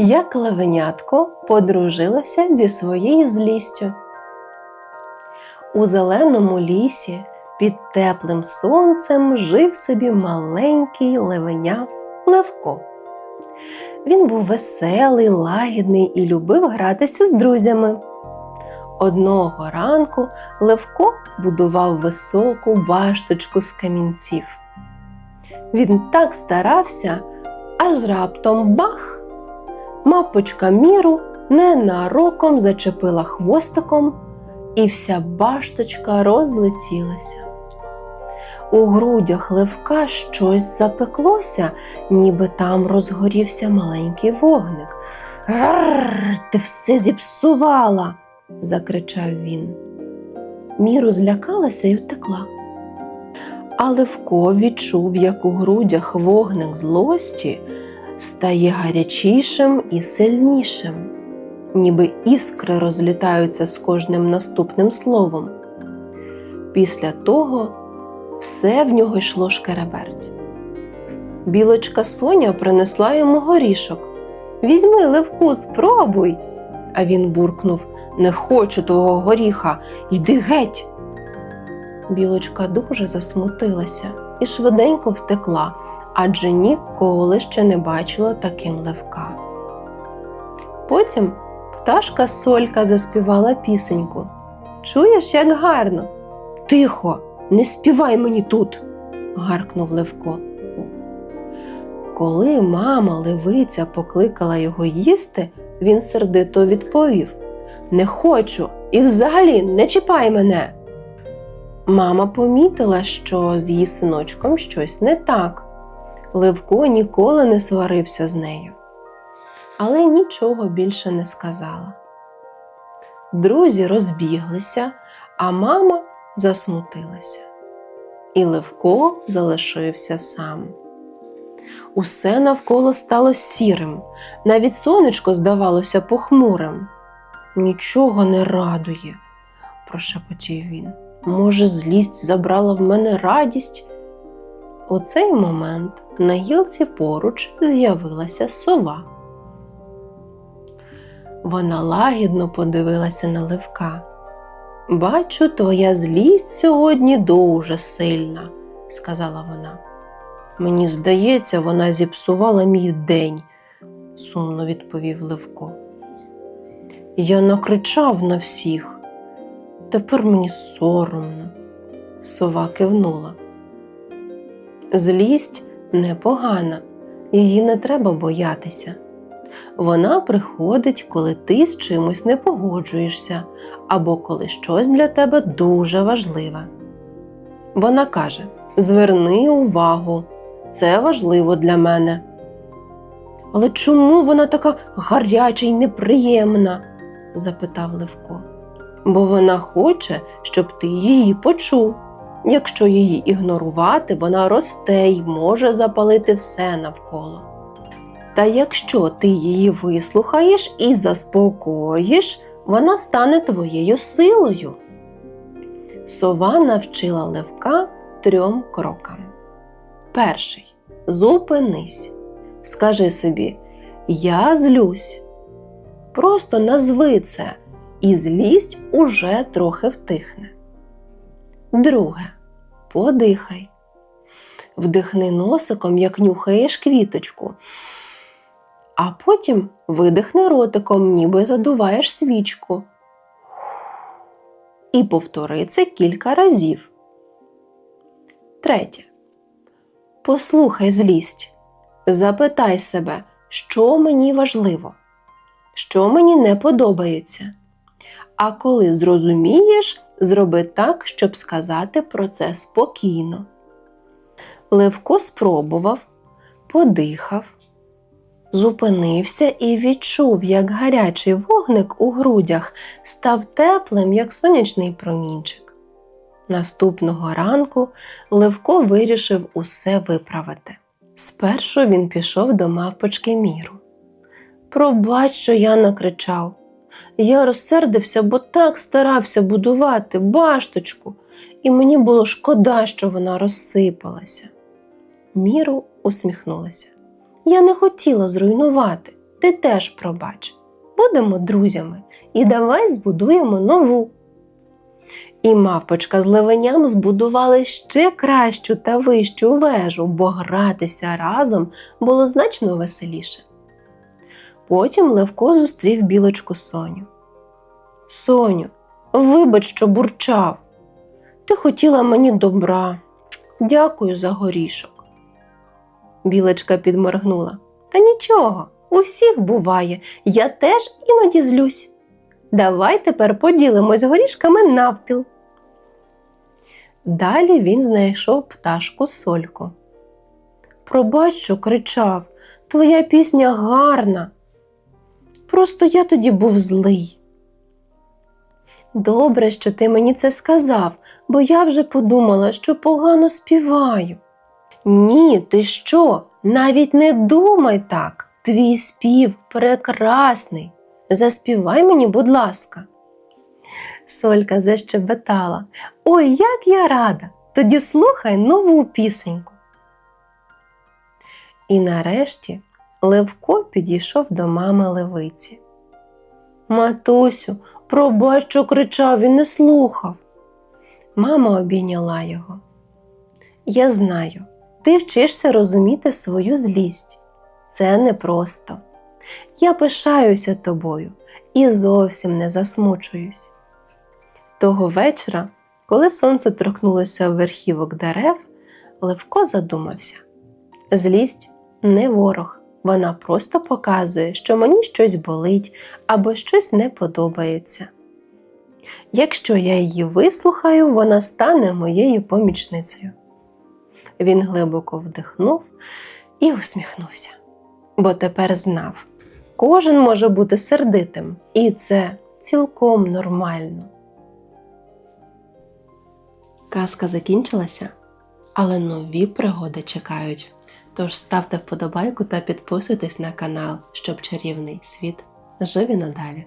як левенятко подружилося зі своєю злістю. У зеленому лісі під теплим сонцем жив собі маленький левеня Левко. Він був веселий, лагідний і любив гратися з друзями. Одного ранку Левко будував високу башточку з камінців. Він так старався, аж раптом бах! Мапочка міру ненароком зачепила хвостиком, і вся башточка розлетілася. У грудях левка щось запеклося, ніби там розгорівся маленький вогник. Рррр, ти все зіпсувала, закричав він. Міру злякалася і втекла. А Левко відчув, як у грудях вогник злості стає гарячішим і сильнішим, ніби іскри розлітаються з кожним наступним словом. Після того все в нього йшло шкереберть. Білочка Соня принесла йому горішок. Візьми, Левку, спробуй. А він буркнув Не хочу того горіха, йди геть. Білочка дуже засмутилася і швиденько втекла, адже ніколи ще не бачила таким левка. Потім пташка Солька заспівала пісеньку. Чуєш, як гарно? Тихо, не співай мені тут, гаркнув Левко. Коли мама левиця покликала його їсти, він сердито відповів Не хочу і взагалі не чіпай мене. Мама помітила, що з її синочком щось не так. Левко ніколи не сварився з нею, але нічого більше не сказала. Друзі розбіглися, а мама засмутилася. І Левко залишився сам. Усе навколо стало сірим, навіть сонечко здавалося похмурим. Нічого не радує, прошепотів він. Може, злість забрала в мене радість? У цей момент на гілці поруч з'явилася сова. Вона лагідно подивилася на Левка. Бачу, твоя злість сьогодні дуже сильна, сказала вона. Мені здається, вона зіпсувала мій день, сумно відповів Левко. Я накричав на всіх. Тепер мені соромно. Сова кивнула. Злість непогана, її не треба боятися. Вона приходить, коли ти з чимось не погоджуєшся, або коли щось для тебе дуже важливе. Вона каже: Зверни увагу, це важливо для мене. Але чому вона така гаряча й неприємна? запитав Левко. Бо вона хоче, щоб ти її почув. Якщо її ігнорувати, вона росте й може запалити все навколо. Та якщо ти її вислухаєш і заспокоїш, вона стане твоєю силою. Сова навчила левка трьом крокам. Перший зупинись. Скажи собі, я злюсь. Просто назви це, і злість уже трохи втихне. Друге, подихай. Вдихни носиком, як нюхаєш квіточку, а потім видихни ротиком, ніби задуваєш свічку. І повтори це кілька разів. Третє. Послухай злість. Запитай себе, що мені важливо, що мені не подобається. А коли зрозумієш, зроби так, щоб сказати про це спокійно. Левко спробував, подихав, зупинився і відчув, як гарячий вогник у грудях став теплим, як сонячний промінчик. Наступного ранку Левко вирішив усе виправити. Спершу він пішов до мавпочки міру. Пробач, що я накричав. Я розсердився, бо так старався будувати башточку, і мені було шкода, що вона розсипалася. Міру усміхнулася. Я не хотіла зруйнувати. ти теж пробач. Будемо друзями і давай збудуємо нову. І мавпочка з левеням збудували ще кращу та вищу вежу, бо гратися разом було значно веселіше. Потім Левко зустрів білочку Соню. Соню, вибач, що бурчав. Ти хотіла мені добра. Дякую за горішок. Білочка підморгнула. Та нічого, у всіх буває, я теж іноді злюсь. Давай тепер поділимось горішками навпіл. Далі він знайшов пташку сольку. Пробач, що кричав, твоя пісня гарна. Просто я тоді був злий. Добре, що ти мені це сказав, бо я вже подумала, що погано співаю. Ні, ти що? Навіть не думай так. Твій спів прекрасний. Заспівай мені, будь ласка. Солька защебетала. Ой, як я рада! Тоді слухай нову пісеньку. І нарешті Левко підійшов до мами левиці. Матусю, пробач, що кричав і не слухав. Мама обійняла його. Я знаю, ти вчишся розуміти свою злість. Це непросто. Я пишаюся тобою і зовсім не засмучуюсь. Того вечора, коли сонце торкнулося в верхівок дерев, Левко задумався. Злість не ворог, вона просто показує, що мені щось болить або щось не подобається. Якщо я її вислухаю, вона стане моєю помічницею. Він глибоко вдихнув і усміхнувся, бо тепер знав, кожен може бути сердитим, і це цілком нормально. Казка закінчилася, але нові пригоди чекають. Тож ставте вподобайку та підписуйтесь на канал, щоб чарівний світ жив і надалі.